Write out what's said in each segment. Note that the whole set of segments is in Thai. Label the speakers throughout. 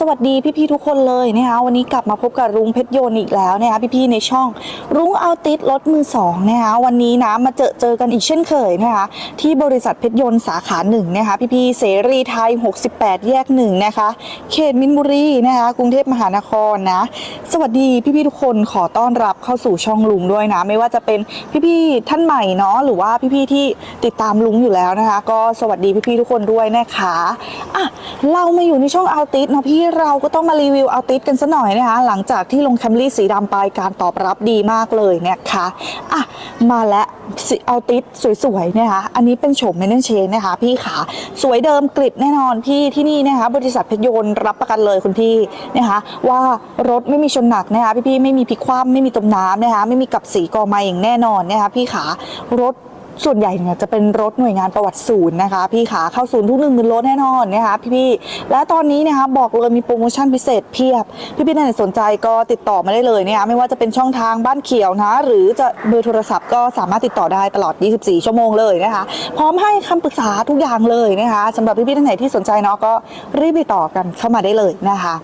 Speaker 1: สวัสดีพี่ๆทุกคนเลยนะคะวันนี้กลับมาพบกับรุ้งเพชรโยนอีกแล้วนะคะพี่ๆในช่อง รุ้งเอาติดรถมือสองนะคะวันนี้นะมาเจอเจอกันอีกเช่นเคยนะคะที่บริษัทเพชรยนต์สาขาหนึ่งนะคะพี่ๆเสรีไทย 68 แยกหนึ่งนะคะเขตมินบุรีนะคะกรุงเทพมหานครนะสวัสดีพี่ๆทุกคนขอต้อนรับเข้าสู่ช่องลุงด้วยนะไม่ว่าจะเป็นพี่ๆท่านใหม่เนาะหรือว่าพี่ๆที่ติดตามลุงอยู่แล้วนะคะ ก็สวัสดีพี่ๆทุกคนด้วยนะคะอะเรามาอยู่ในช่องเอาติดเนาะพี่ที่เราก็ต้องมารีวิวเอาติดกันสัหน่อยนะคะหลังจากที่ลงแคมรี่สีดำไปการตอบรับดีมากเลยนะคะอะมาแล้วเอาติดสวยๆนะคะอันนี้เป็นโฉมเมนเชนนะคะพี่ขาสวยเดิมกริบแน่นอนพี่ที่นี่นะคะบริษัทเพชรยนต์รับประกันเลยคุณพี่นะคะว่ารถไม่มีชนหนักนะคะพี่ๆไม่มีพลิกคว่ำไม่มีจมน้ำนะคะไม่มีกับสีกอไมาอย่างแน่นอนนะคะพี่ขารถ ส่วนใหญ่เนี่ยจะเป็นรถหน่วยงานประวัติศูนย์นะคะ พี่ขาเข้าศูนย์ทุกหนึ่งหมื่นรถแน่นอนนะคะพี่ๆและตอนนี้นะคะบอกเลยมีโปรโมชั่นพิเศษเพียบ พี่ๆท่านไหนสนใจก็ติดต่อมาได้เลยนะคะไม่ว่าจะเป็นช่องทางบ้านเขียวนะหรือจะเบอร์โทรศัพท์ก็สามารถติดต่อได้ตลอด 24 ชั่วโมงเลยนะคะ พร้อมให้คำปรึกษาทุกอย่างเลยนะคะสำหรับพี่ๆท่านไหนที่สนใจเนาะก็รีบติดต่อกันเข้ามาได้เลยนะคะ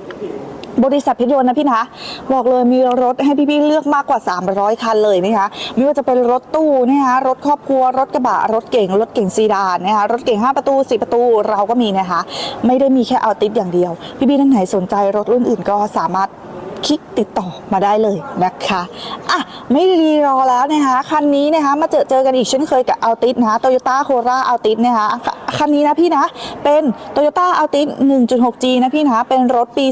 Speaker 1: บริษัทเพชรยนต์นะพี่นะบอกเลยมีรถให้พี่ๆเลือกมากกว่า 300 คันเลยนะคะไม่ว่าจะเป็นรถตู้นะคะรถครอบครัวรถกระบะรถเก่งรถเก่งซีดานนะคะรถเก่ง 5 ประตู 4 ประตูเราก็มีนะคะ ไม่ได้มีแค่เอาติดอย่างเดียว พี่ๆท่านไหนสนใจรถรุ่นอื่นก็สามารถ คลิกติดต่อมาได้เลยนะคะอะไม่รีรอแล้วนะคะคันนี้นะคะมาเจอเจอกันอีกเช่นเคยกับอัลติสนะคะโตโยต้าโคราอัลติสนะคะคันนี้นะพี่นะเป็นโตโยต้าอัลติส 1.6G นะพี่นะเป็นรถปี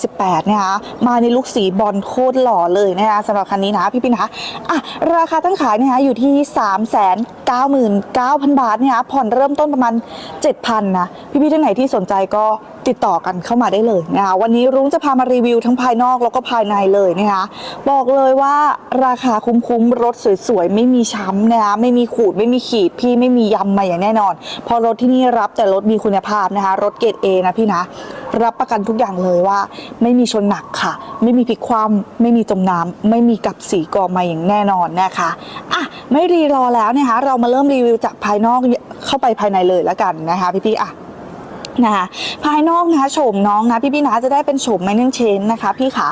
Speaker 1: 2018 นะคะมาในลุคสีบอลโคตรหล่อเลยนะคะสำหรับคันนี้นะพี่พี่นะอะราคาตั้งขายนะคะอยู่ที่ 399,000 บาทนะคะผ่อนเริ่มต้นประมาณ 7,000 นะพี่พี่ท่านไหนที่สนใจก็ติดต่อกันเข้ามาได้เลยนะคะวันนี้รุ้งจะพามารีวิวทั้งภายนอกแล้วก็ก็ภายในเลยนะคะบอกเลยว่าราคาคุ้มๆรถสวยๆ ไม่มีช้ำนะคะไม่มีขูดไม่มีขีดพี่ไม่มียำมาอย่างแน่นอน พอรถที่นี่รับแต่รถมีคุณภาพนะคะรถเกรดเอนะพี่นะ รับประกันทุกอย่างเลยว่า ไม่มีชนหนักค่ะ ไม่มีพลิกคว่ำไม่มีจมน้ำไม่มีกับสีกอมาอย่างแน่นอนนะคะอะไม่รีรอแล้วนะคะเรามาเริ่มรีวิวจากภายนอกเข้าไปภายในเลยแล้วกันนะคะพี่ๆอะ นะคะภายนอกนะคะโฉมน้องนะพี่พี่นะจะได้เป็นโฉมไมเนเชนนะคะ พี่ขา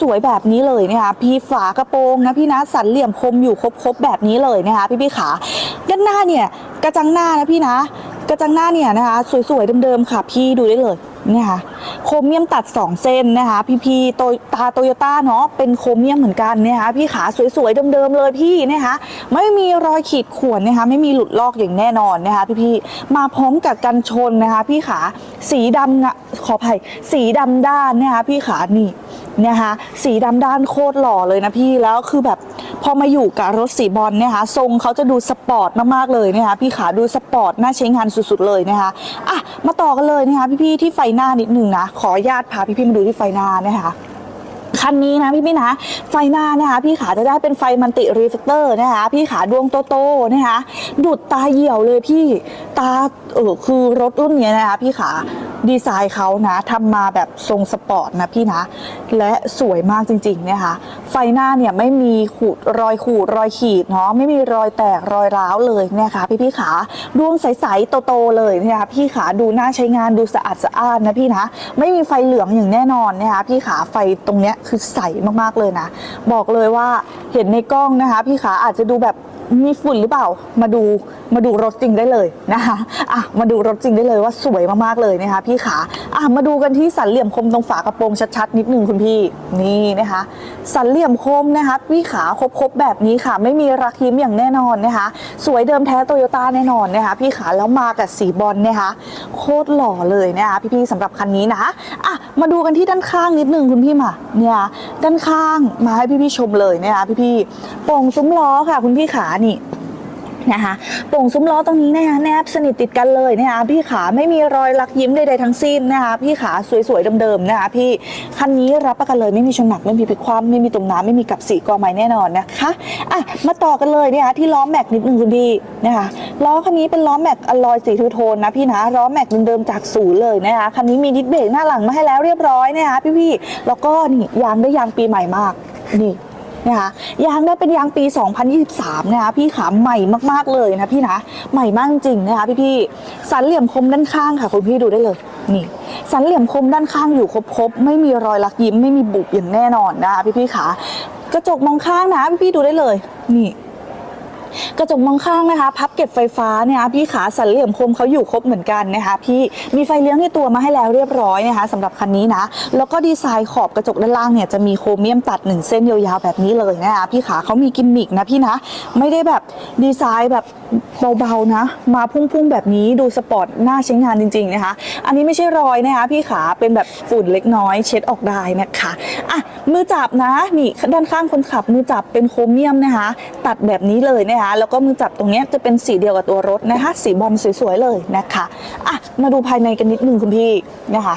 Speaker 1: สวยๆแบบนี้เลยนะคะพี่ฝากระโปรงนะพี่นะสันเหลี่ยมคมอยู่ครบๆแบบนี้เลยนะคะพี่พี่ขาด้านหน้าเนี่ยกระจังหน้านะพี่นะ กระจังหน้าเนี่ยนะคะสวยๆเดิมๆค่ะ พี่ดูได้เลย เนี่ยค่ะโครเมียมตัด 2 เส้นนะคะ พี่พีโตตาโตโยต้าเนาะเป็นโครเมียมเหมือนกันเนี่ยค่ะพี่ขาสวยๆเดิมๆเลยพี่นะคะไม่มีรอยขีดข่วนนะคะ ไม่มีหลุดลอกอย่างแน่นอนนะคะพี่พีมาพร้อมกับกันชนนะคะ พี่ขาสีดำขออภัยสีดำด้านนะคะพี่ขานี่ นะคะสีดำด้านโคตรหล่อเลยนะพี่แล้วคือแบบพอมาอยู่กับรถสีบอลเนี่ยค่ะทรงเขาจะดูสปอร์ตมากๆเลยนะคะพี่ขาดูสปอร์ตน่าใช้งานสุดๆเลยนะคะอะมาต่อกันเลยนะคะพี่ๆที่ไฟหน้านิดหนึ่งนะขออนุญาตพาพี่ๆมาดูที่ไฟหน้านะคะคันนี้นะพี่พี่ๆนะ ไฟหน้านะคะพี่ขาจะได้เป็นไฟมันติรีเฟกเตอร์นะคะ พี่ขาดวงโตๆนะคะดุดตาเหี่ยวเลยพี่ตาเออคือรถรุ่นนี้นะคะพี่ขา ดีไซน์เขานะทำมาแบบทรงสปอร์ตนะพี่นะ และสวยมากจริงๆนะคะไฟหน้าเนี่ยไม่มีขูดรอยขูดรอยขีดเนาะไม่มีรอยแตกรอยร้าวเลยนะคะพี่พี่ขาดวงใสๆโตๆเลยนะคะพี่ขาดูน่าใช้งานดูสะอาดสะอานนะพี่นะ ไม่มีไฟเหลืองอย่างแน่นอนนะคะพี่ขาไฟตรงเนี้ยคือใสมากๆเลยนะ บอกเลยว่าเห็นในกล้องนะคะ พี่ขาอาจจะดูแบบ มีฝุ่นหรือเปล่า มาดูมาดูรถจริงได้เลยนะคะอะมาดูรถจริงได้เลยว่าสวยมากๆเลยนะคะ พี่ขาอะมาดูกันที่สันเหลี่ยมคมตรงฝากระโปรงชัดๆนิดนึงคุณพี่นี่นะคะ สันเหลี่ยมคมนะคะ พี่ขาครบๆแบบนี้ค่ะ ไม่มีรักยิ้มอย่างแน่นอนนะคะ สวยเดิมแท้โตโยต้าแน่นอนนะคะ พี่ขาแล้วมากับสีบอลนะคะ โคตรหล่อเลยนะคะพี่ๆสำหรับคันนี้นะคะอะมาดูกันที่ด้านข้างนิดนึงคุณพี่มาเนี่ยด้านข้างมาให้พี่ๆชมเลยนะคะพี่ๆโป่งซุ้มล้อค่ะ คุณพี่ขานี่นะคะโป่งซุ้มล้อตรงนี้นะคะแนบสนิทติดกันเลยนะคะพี่ขาไม่มีรอยลักยิ้มใดๆทั้งสิ้นนะคะพี่ขาสวยๆเดิมๆนะคะพี่คันนี้รับประกันเลยไม่มีชนหนักไม่มีพลิกคว่ำไม่มีตรงน้ำไม่มีกับสีกอไม้แน่นอนนะคะอะมาต่อกันเลยนะคะที่ล้อแม็กนิดนึงคุณพี่นะคะล้อคันนี้เป็นล้อแม็กอลลอยสีทูโทนนะพี่นะล้อแม็กเดิมๆจากศูนย์เลยนะคะคันนี้มีดิสเบรกหน้าหลังมาให้แล้วเรียบร้อยนะคะพี่ๆแล้วก็นี่ยางได้ยางปีใหม่มากนี่ นะคะยางได้เป็นยางปี 2023 นะคะพี่ขาใหม่มากๆเลยนะพี่นะใหม่มากจริงนะคะพี่ๆสันเหลี่ยมคมด้านข้างค่ะคุณพี่ดูได้เลยนี่สันเหลี่ยมคมด้านข้างอยู่ครบๆไม่มีรอยลักยิ้มไม่มีบุบอย่างแน่นอนนะคะพี่ๆขากระจกมองข้างนะพี่พี่ๆดูได้เลยนี่ กระจกมองข้างนะคะ พับเก็บไฟฟ้าเนี่ยพี่ขาสันเหลี่ยมคมเขาอยู่ครบเหมือนกันนะคะพี่มีไฟเลี้ยวในตัวมาให้แล้วเรียบร้อยนะคะสำหรับคันนี้นะ แล้วก็ดีไซน์ขอบกระจกด้านล่างเนี่ยจะมีโครเมียมตัดหนึ่งเส้นยาวๆแบบนี้เลยนะคะพี่ขาเขามีกิมมิกนะพี่นะไม่ได้แบบดีไซน์แบบเบาๆนะ มาพุ่งๆแบบนี้ดูสปอร์ตน่าใช้งานจริงๆนะคะ อันนี้ไม่ใช่รอยนะคะพี่ขาเป็นแบบฝุ่นเล็กน้อยเช็ดออกได้นะคะอะมือจับนะนี่ด้านข้างคนขับมือจับเป็นโครเมียมนะคะ ตัดแบบนี้เลยนะคะแล้วก็มือจับตรงนี้จะเป็นสีเดียวกับตัวรถนะคะ สีบอลสวยๆเลยนะคะอะมาดูภายในกันนิดนึงคุณพี่นะคะ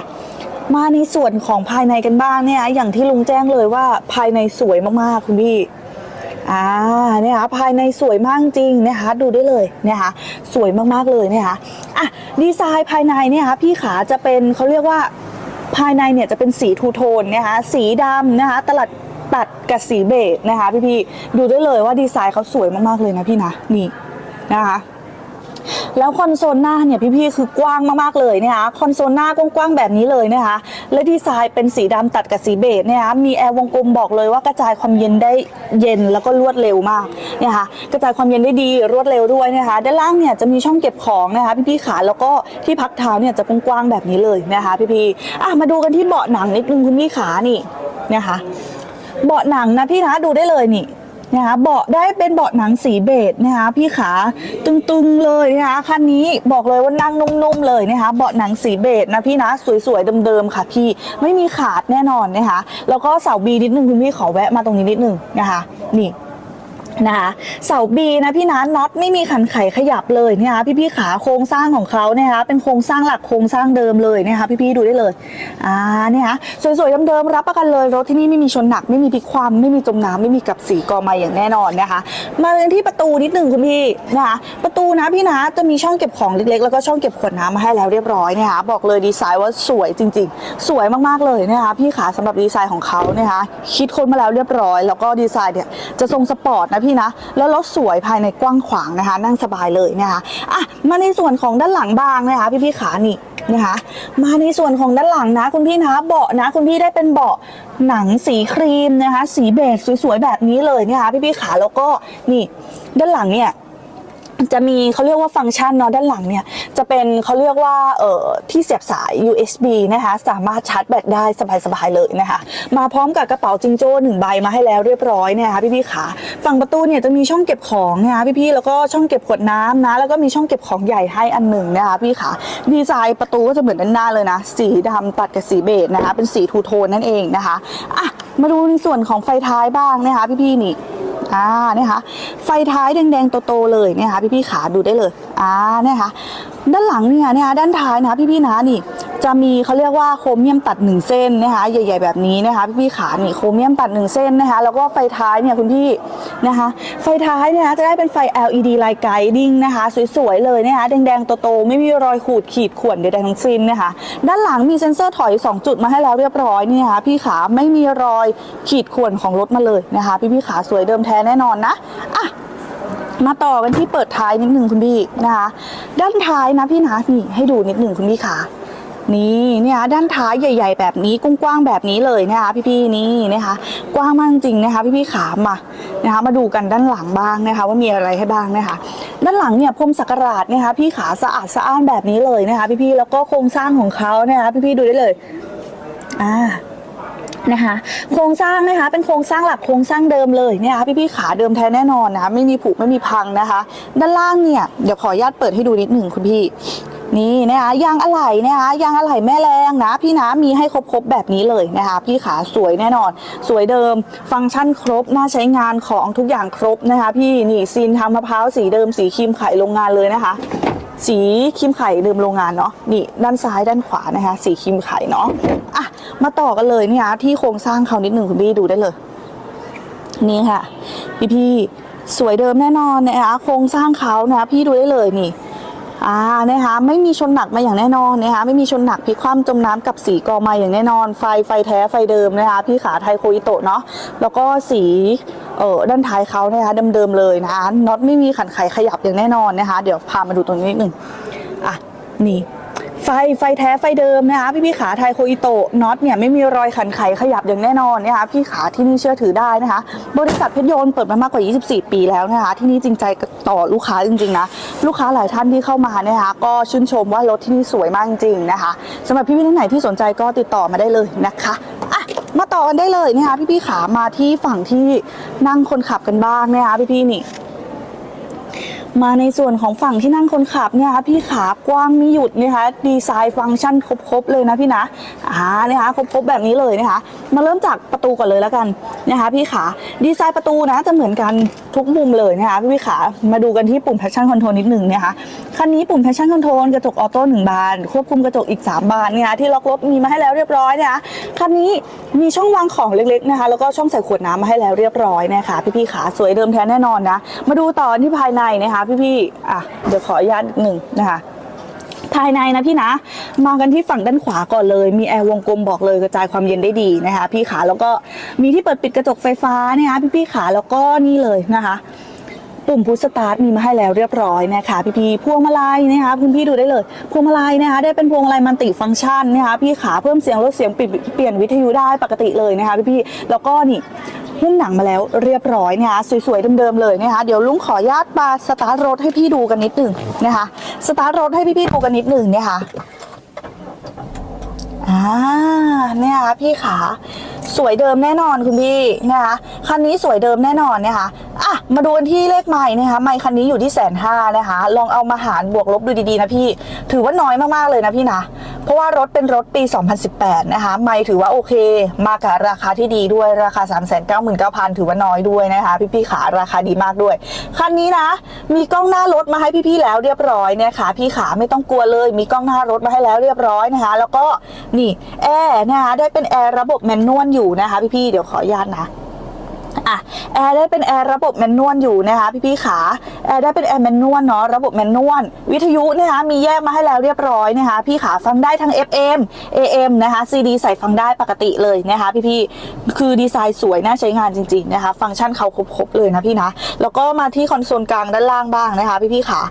Speaker 1: มาในส่วนของภายในกันบ้างเนี่ยอย่างที่ลุงแจ้งเลยว่าภายในสวยมากๆคุณพี่อ่าเนี่ยค่ะภายในสวยมากจริงนะคะดูได้เลยนะคะสวยมากๆเลยนะคะอะดีไซน์ภายในเนี่ยค่ะพี่ขาจะเป็นเขาเรียกว่าภายในเนี่ยจะเป็นสีทูโทนนะคะสีดำนะคะตลัด ตัดกับสีเบจนะคะพี่ๆดูได้เลยว่าดีไซน์เขาสวยมากๆเลยนะพี่นะนี่นะคะแล้วคอนโซลหน้าเนี่ยพี่ๆคือกว้างมากๆเลยนะคะคอนโซลหน้ากว้างๆแบบนี้เลยนะคะและดีไซน์เป็นสีดำตัดกับสีเบจเนี่ยนะคะมีแอร์วงกลมบอกเลยว่ากระจายความเย็นได้เย็นแล้วก็รวดเร็วมากเนี่ยค่ะกระจายความเย็นได้ดีรวดเร็วด้วยนะคะด้านล่างเนี่ยจะมีช่องเก็บของนะคะพี่ๆขาแล้วก็ที่พักเท้าเนี่ยจะกว้างๆแบบนี้เลยนะคะพี่ๆอะมาดูกันที่เบาะหนังนิดนึงคุณพี่ขานี่นะคะ เบาะหนังนะพี่นะดูได้เลยนี่นะคะเบาะได้เป็นเบาะหนังสีเบจนะคะพี่ขาตึงๆเลยนะคะคันนี้บอกเลยว่านั่งนุ่มๆเลยนะคะเบาะหนังสีเบจนะพี่นะสวยๆเดิมๆค่ะพี่ไม่มีขาดแน่นอนนะคะแล้วก็เสาบีนิดนึงคุณพี่ขอแวะมาตรงนี้นิดนึงนะคะนี่ นะคะเสาบีนะพี่นะน็อตไม่มีขันไขขยับเลยนะคะพี่พี่ๆขาโครงสร้างของเขาเนี่ยคะเป็นโครงสร้างหลักโครงสร้างเดิมเลยนะคะพี่พี่ๆดูได้เลยอ่าเนี่ยค่ะสวยๆเดิมๆรับประกันเลยรถที่นี่ไม่มีชนหนักไม่มีพลิกความไม่มีจมน้ำไม่มีกับสีกอม้อย่างแน่นอนนะคะ มาเรื่องที่ประตูนิดหนึ่งคุณพี่นะคะประตูนะพี่นะจะมีช่องเก็บของเล็กๆ แล้วก็ช่องเก็บขวดน้ำมาให้แล้วเรียบร้อยนะคะบอกเลยดีไซน์ว่าสวยจริง ๆ สวยมากๆเลยนะคะพี่ขาสำหรับดีไซน์ของเขานะคะคิดค้นมาแล้วเรียบร้อย แล้วก็ดีไซน์เนี่ยจะทรงสปอร์ตนะพี่นะ แล้วรถสวยภายในกว้างขวางนะคะ นั่งสบายเลยนะคะอะมาในส่วนของด้านหลังบ้างนะคะ พี่พี่ขานี่นะคะมาในส่วนของด้านหลังนะ คุณพี่นะเบาะนะ คุณพี่ได้เป็นเบาะหนังสีครีมนะคะ สีเบจสวยๆแบบนี้เลยนะคะพี่พี่ขาแล้วก็นี่ด้านหลังเนี่ย จะมีเขาเรียกว่าฟังก์ชันเนาะด้านหลังเนี่ยจะเป็นเขาเรียกว่าเอ่อที่เสียบสาย USB นะคะสามารถชาร์จแบตได้สบายๆเลยนะคะมาพร้อมกับกระเป๋าจิงโจ้หนึ่งใบมาให้แล้วเรียบร้อยเนี่ยค่ะพี่ๆขาฝั่งประตูเนี่ยจะมีช่องเก็บของนะคะพี่ๆแล้วก็ช่องเก็บขวดน้ำนะ แล้วก็มีช่องเก็บของใหญ่ให้อันหนึ่งนะคะพี่ขาดีไซน์ประตูก็จะเหมือนด้านหน้าเลยนะสีดำตัดกับสีเบจนะคะเป็นสีทูโทนนั่นเองนะคะอะมาดูในส่วนของไฟท้ายบ้างนะคะพี่ๆนี่ อ่าเนี่ยค่ะไฟท้ายแดงๆโตๆเลยเนี่ยค่ะพี่ๆขาดูได้เลยอ่าเนี่ยค่ะด้านหลังเนี่ยเนี่ยด้านท้ายนะคะพี่ๆนะนี่ จะมีเขาเรียกว่าโครเมียมตัดหนึ่งเส้นนะคะใหญ่ ๆ แบบนี้นะคะพี่ๆขานี่โครเมียมตัดหนึ่งเส้นนะคะแล้วก็ไฟท้ายเนี่ยคุณพี่นะคะไฟท้ายเนี่ยจะได้เป็นไฟ LED ไลท์ไกดิ้งนะคะสวยๆเลยนะคะแดงๆโตๆไม่มีรอยขูดขีดข่วนใดๆทั้งสิ้นนะคะด้านหลังมีเซ็นเซอร์ถอย 2 จุดมาให้แล้วเรียบร้อยนี่นะคะพี่ขาไม่มีรอยขีดข่วนของรถมาเลยนะคะพี่ๆขาสวยเดิมแท้แน่นอนนะอะมาต่อกันที่เปิดท้ายนิดหนึ่งคุณพี่นะคะ ด้านท้ายนะพี่นะนี่ให้ดูนิดหนึ่งคุณพี่ขา นี่เนี่ยด้านท้ายใหญ่ ๆ แบบนี้กว้างๆแบบนี้เลยนะคะพี่ๆนี่นะคะ กว้างมากจริงนะคะ พี่ๆขามานะคะมาดูกันด้านหลังบ้างนะคะ ว่ามีอะไรให้บ้างนะคะ ด้านหลังเนี่ยพรมสักการาดนะคะพี่ขาสะอาดสะอ้านแบบนี้เลยนะคะ พี่ๆแล้วก็โครงสร้างของเขาเนะคะพี่ๆดูได้เลยอ่านะคะโครงสร้างนะคะเป็นโครงสร้างหลักโครงสร้างเดิมเลยเนี่ยค่ะพี่ๆขาเดิมแท้แน่นอนนะคะไม่มีผุไม่มีพังนะคะ ด้านล่างเนี่ยเดี๋ยวขออนุญาตเปิดให้ดูนิดหนึ่งคุณพี่ นี่นะคะยางอะไหล่นะคะยางอะไหล่แม่แรงนะ พี่นะมีให้ครบๆแบบนี้เลยนะคะ พี่ขาสวยแน่นอน สวยเดิม ฟังก์ชันครบน่าใช้งานของทุกอย่างครบนะคะ พี่นี่ซีนทางมะพร้าวสีเดิมสีครีมไข่โรงงานเลยนะคะสีครีมไข่เดิมโรงงานเนาะนี่ด้านซ้ายด้านขวานะคะ สีครีมไข่เนาะอะมาต่อกันเลยเนี่ยที่โครงสร้างเขานิดหนึ่งคุณพี่ดูได้เลย นี่ค่ะ พี่พี่สวยเดิมแน่นอนนะคะโครงสร้างเขานะพี่ดูได้เลยนี่ อ่านะคะไม่มีชนหนักมาอย่างแน่นอนนะคะไม่มีชนหนักพลิกคว่ำจมน้ำกับสีกอมาอย่างแน่นอน ไฟไฟแท้ไฟเดิมนะคะพี่ขาไทยโคอิโตะเนาะแล้วก็สีเออด้านท้ายเขานะคะเดิมๆเลยนะคะน็อตไม่มีขันไขขยับอย่างแน่นอนนะคะเดี๋ยวพามาดูตรงนี้นิดหนึ่งอะนี่ ไฟไฟแท้ไฟเดิมนะคะพี่พี่ขาไทยโคอิโตะน็อตเนี่ยไม่มีรอยขันไขขยับอย่างแน่นอนนะคะพี่ขาที่นี่เชื่อถือได้นะคะ บริษัทเพชรยนเปิดมามากกว่า 24 ปีแล้วนะคะ ที่นี่จริงใจต่อลูกค้าจริงๆนะลูกค้าหลายท่านที่เข้ามานะคะก็ชื่นชมว่ารถที่นี่สวยมากจริงๆนะคะสำหรับพี่พี่ท่านไหนที่สนใจก็ติดต่อมาได้เลยนะคะอะมาต่อกันได้เลยนะคะพี่พี่ขามาที่ฝั่งที่นั่งคนขับกันบ้างนะคะพี่พี่นี่ มาในส่วนของฝั่งที่นั่งคนขับเนี่ยคะพี่ขากว้างไม่หยุดนะคะดีไซน์ฟังก์ชันครบๆเลยนะพี่นะอ่านะคะครบๆแบบนี้เลยนะคะมาเริ่มจากประตูก่อนเลยแล้วกันนะคะพี่ขาดีไซน์ประตูนะจะเหมือนกันทุกมุมเลยนะคะพี่พี่ขามาดูกันที่ปุ่ม passion control นิดหนึ่งนะคะคันนี้ปุ่ม passion control กระจกออโต้หนึ่งบาน ควบคุมกระจกอีก 3 บานเนี่ยที่ล็อกรถมีมาให้แล้วเรียบร้อยนะคะคันนี้มีช่องวางของเล็กๆนะคะแล้วก็ช่องใส่ขวดน้ำมาให้แล้วเรียบร้อยนะคะพี่ๆขาสวยเดิมแท้แน่นอนนะมาดูต่อที่ภายในนะคะพี่ๆอะเดี๋ยวขออนุญาตหนึ่งนะคะภายในนะพี่นะ มากันที่ฝั่งด้านขวาก่อนเลย มีแอร์วงกลมบอกเลยกระจายความเย็นได้ดีนะคะ พี่ขาแล้วก็มีที่เปิดปิดกระจกไฟฟ้านะคะพี่พี่ๆขาแล้วก็นี่เลยนะคะ ปุ่มพุชสตาร์ทมีมาให้แล้วเรียบร้อยนะคะพี่พี่ๆพวงมาลัยนะคะคุณพี่ดูได้เลยพวงมาลัยนะคะได้เป็นพวงมาลัยมัลติฟังก์ชันนะคะพี่ขาเพิ่มเสียงลดเสียงเปลี่ยนวิทยุได้ปกติเลยนะคะพี่พี่ๆแล้วก็นี่ หุ้มหนังมาแล้วเรียบร้อยนะคะสวยๆเดิมๆเลยนะคะเดี๋ยวลุงขออนุญาตมาสตาร์ทรถให้พี่ดูกันนิดหนึ่งนะคะสตาร์ทรถให้พี่ๆดูกันนิดหนึ่งเนะคะอ่าเนี่ยค่ะพี่ขา สวยเดิมแน่นอนคุณพี่นะคะคันนี้สวยเดิมแน่นอนนะคะอะมาดูที่เลขไม้นะคะไม้คันนี้อยู่ที่แสนห้านะคะ ลองเอามาหารบวกลบดูดีๆนะพี่ ถือว่าน้อยมากๆเลยนะพี่นะ เพราะว่ารถเป็นรถปี 2018 นะคะ ไม่ถือว่าโอเค มากับราคาที่ดีด้วยราคา 3 9 9 0 0 0 ถือว่าน้อยด้วยนะคะ พี่ๆขาราคาดีมากด้วย คันนี้นะ มีกล้องหน้ารถมาให้พี่ๆแล้วเรียบร้อยนะคะพี่ขาไม่ต้องกลัวเลย มีกล้องหน้ารถมาให้แล้วเรียบร้อยนะคะ แล้วก็นี่แอร์นะคะได้เป็นแอร์ระบบแมนนวลอยู่นะคะพี่ๆเดี๋ยวขออนุญาตนะอะแอร์ได้เป็นแอร์ระบบแมนนวลอยู่นะคะพี่ๆขาแอร์ได้เป็นแอร์แมนนวลเนาะระบบแมนนวลวิทยุนะคะมีแยกมาให้แล้วเรียบร้อยนะคะพี่ขาฟังได้ทั้ง FM AM นะคะ CD ใส่ฟังได้ปกติเลยนะคะพี่ๆคือดีไซน์สวยน่าใช้งานจริงๆนะคะฟังก์ชันเขาครบๆเลยนะพี่นะแล้วก็มาที่คอนโซลกลางด้านล่างบ้างนะคะพี่ๆขา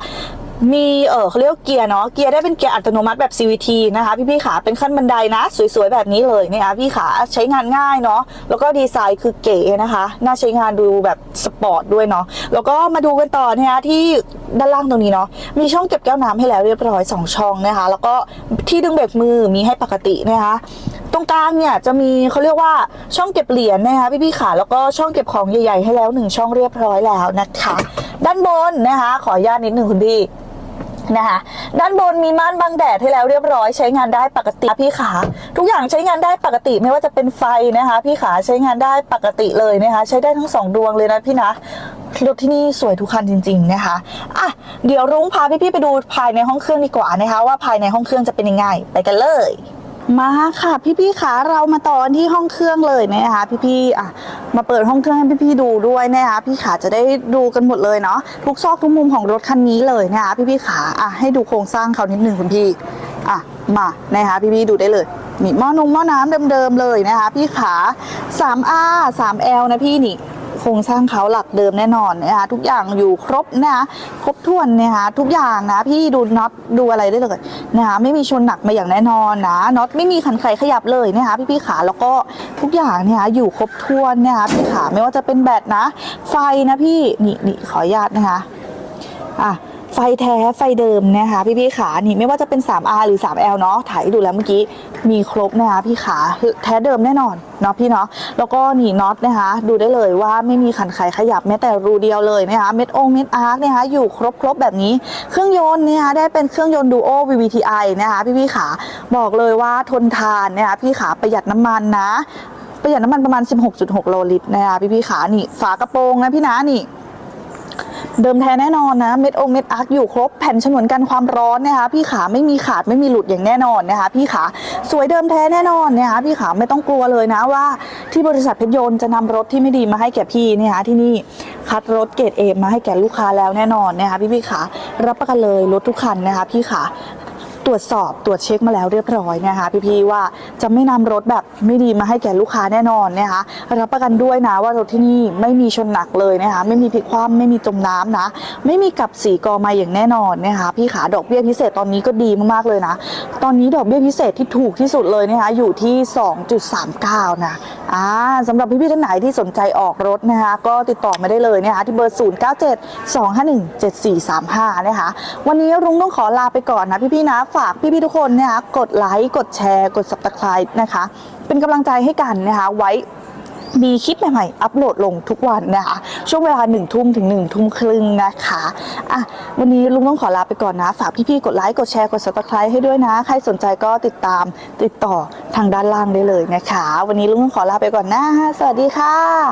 Speaker 1: มีเออเขาเรียกเกียร์เนาะเกียร์ได้เป็นเกียร์อัตโนมัติแบบ CVT นะคะ พี่ๆขาเป็นขั้นบันไดนะ สวยๆ แบบนี้เลยนะคะพี่ขาใช้งานง่ายเนาะแล้วก็ดีไซน์คือเก๋นะคะ น่าใช้งานดูแบบสปอร์ตด้วยเนาะแล้วก็มาดูกันต่อนะคะที่ด้านล่างตรงนี้เนาะมีช่องเก็บแก้วน้ำให้แล้วเรียบร้อยสองช่องนะคะ แล้วก็ที่ดึงเบรกมือมีให้ปกตินะคะตรงกลางเนี่ยจะมีเขาเรียกว่าช่องเก็บเหรียญนะคะพี่พี่ๆขาแล้วก็ช่องเก็บของใหญ่ๆให้แล้วหนึ่งช่องเรียบร้อยแล้วนะคะ ด้านบนนะคะขออนุญาตนิดหนึ่งคุณพี่ นะคะ ด้านบนมีม่านบังแดดให้แล้วเรียบร้อยใช้งานได้ปกติพี่ขาทุกอย่างใช้งานได้ปกติไม่ว่าจะเป็นไฟนะคะ พี่ขาใช้งานได้ปกติเลยนะคะ ใช้ได้ทั้งสองดวงเลยนะพี่นะรถที่นี่สวยทุกคันจริง ๆนะคะอะเดี๋ยวรุ้งพาพี่ๆไปดูภายในห้องเครื่องดีกว่านะคะ ว่าภายในห้องเครื่องจะเป็นยังไง ไปกันเลย มาค่ะพี่ๆขาเรามาต่อนที่ห้องเครื่องเลยนะคะพี่ๆอะมาเปิดห้องเครื่องให้พี่ๆดูด้วยนะคะพี่ขาจะได้ดูกันหมดเลยเนาะทุกซอกทุกมุมของรถคันนี้เลยนะคะพี่ๆขาอะให้ดูโครงสร้างเขานิดนึงคุณพี่อะมานะคะพี่ๆดูได้เลยนี่หม้อนงหม้อน้ำเดิมๆเลยนะคะพี่ขา 3R 3L นะพี่นี่ โครงสร้างเขาหลักเดิมแน่นอนนะคะทุกอย่างอยู่ครบนะคะครบถ้วนนะคะทุกอย่างนะพี่ดูน็อตดูอะไรได้เลยนะคะไม่มีชนหนักมาอย่างแน่นอนนะน็อตไม่มีขันไขขยับเลยนะคะพี่พี่ขาแล้วก็ทุกอย่างเนี่ยอยู่ครบถ้วนนะคะพี่ขาไม่ว่าจะเป็นแบตนะ ไฟนะพี่นี่นี่ขออนุญาตนะคะอะ ไฟแท้ไฟเดิมนะคะพี่พี่ๆขานี่ไม่ว่าจะเป็น 3R หรือ 3L เนาะถ่ายดูแล้วเมื่อกี้มีครบนะคะพี่ขาแท้เดิมแน่นอนเนาะพี่เนาะแล้วก็หนีน็อตนะคะ ดูได้เลยว่าไม่มีขันไขขยับแม้แต่รูเดียวเลยนะคะเม็ดองเม็ดอาร์คนะคะอยู่ครบครบแบบนี้ เครื่องยนต์นะคะได้เป็นเครื่องยนต์ดูโอ VVTi นะคะพี่พี่ๆขาบอกเลยว่าทนทานนะคะพี่ขาประหยัดน้ำมันนะประหยัดน้ำมันประมาณ 16.6 โลลิตรนะคะพี่พี่ๆขานี่ฝากระโปรงนะพี่นะนี่ เดิมแท้แน่นอนนะ เม็ดองเม็ดอาร์คอยู่ครบแผ่นฉนวนกันความร้อนนะคะ พี่ขาไม่มีขาดไม่มีหลุดอย่างแน่นอนนะคะ พี่ขาสวยเดิมแท้แน่นอนนะคะพี่ขาไม่ต้องกลัวเลยนะว่า ที่บริษัทเพชรยนต์จะนำรถที่ไม่ดีมาให้แก่พี่นะคะที่นี่คัดรถเกรดเอมาให้แก่ลูกค้าแล้วแน่นอนนะคะพี่พี่ขารับประกันเลยรถทุกคันนะคะพี่ขา ตรวจสอบตรวจเช็คมาแล้วเรียบร้อยนะคะพี่ๆว่าจะไม่นำรถแบบไม่ดีมาให้แก่ลูกค้าแน่นอนนะคะรับประกันด้วยนะว่ารถที่นี่ไม่มีชนหนักเลยนะคะไม่มีพลิกคว่ำไม่มีจมน้ำนะ ไม่มีกับสีกอมาอย่างแน่นอนนะคะพี่ขาดอกเบี้ยพิเศษตอนนี้ก็ดีมากๆเลยนะ ตอนนี้ดอกเบี้ยพิเศษที่ถูกที่สุดเลยนะคะอยู่ที่ 2.39 นะอ่าสำหรับพี่ๆท่านไหนที่สนใจออกรถนะคะก็ติดต่อมาได้เลยนะคะที่เบอร์ 0972517435 นะคะวันนี้รุ้งต้องขอลาไปก่อนนะพี่ๆนะฝากพี่ๆทุกคนนะคะกดไลค์กดแชร์กด subscribe นะคะ เป็นกำลังใจให้กันนะคะไว้มีคลิปใหม่ๆ อัปโหลดลงทุกวันนะคะ ช่วงเวลา1นึ่ทุ่มถึง1นึ่ทุ่มครึ่งนะคะอะวันนี้ลุงต้องขอลาไปก่อนนะ ฝากพี่ๆ กดไลค์ กดแชร์ กด subscribe ให้ด้วยนะ ใครสนใจก็ติดตามติดต่อทางด้านล่างได้เลยนะคะ วันนี้ลุงต้องขอลาไปก่อนนะ สวัสดีค่ะ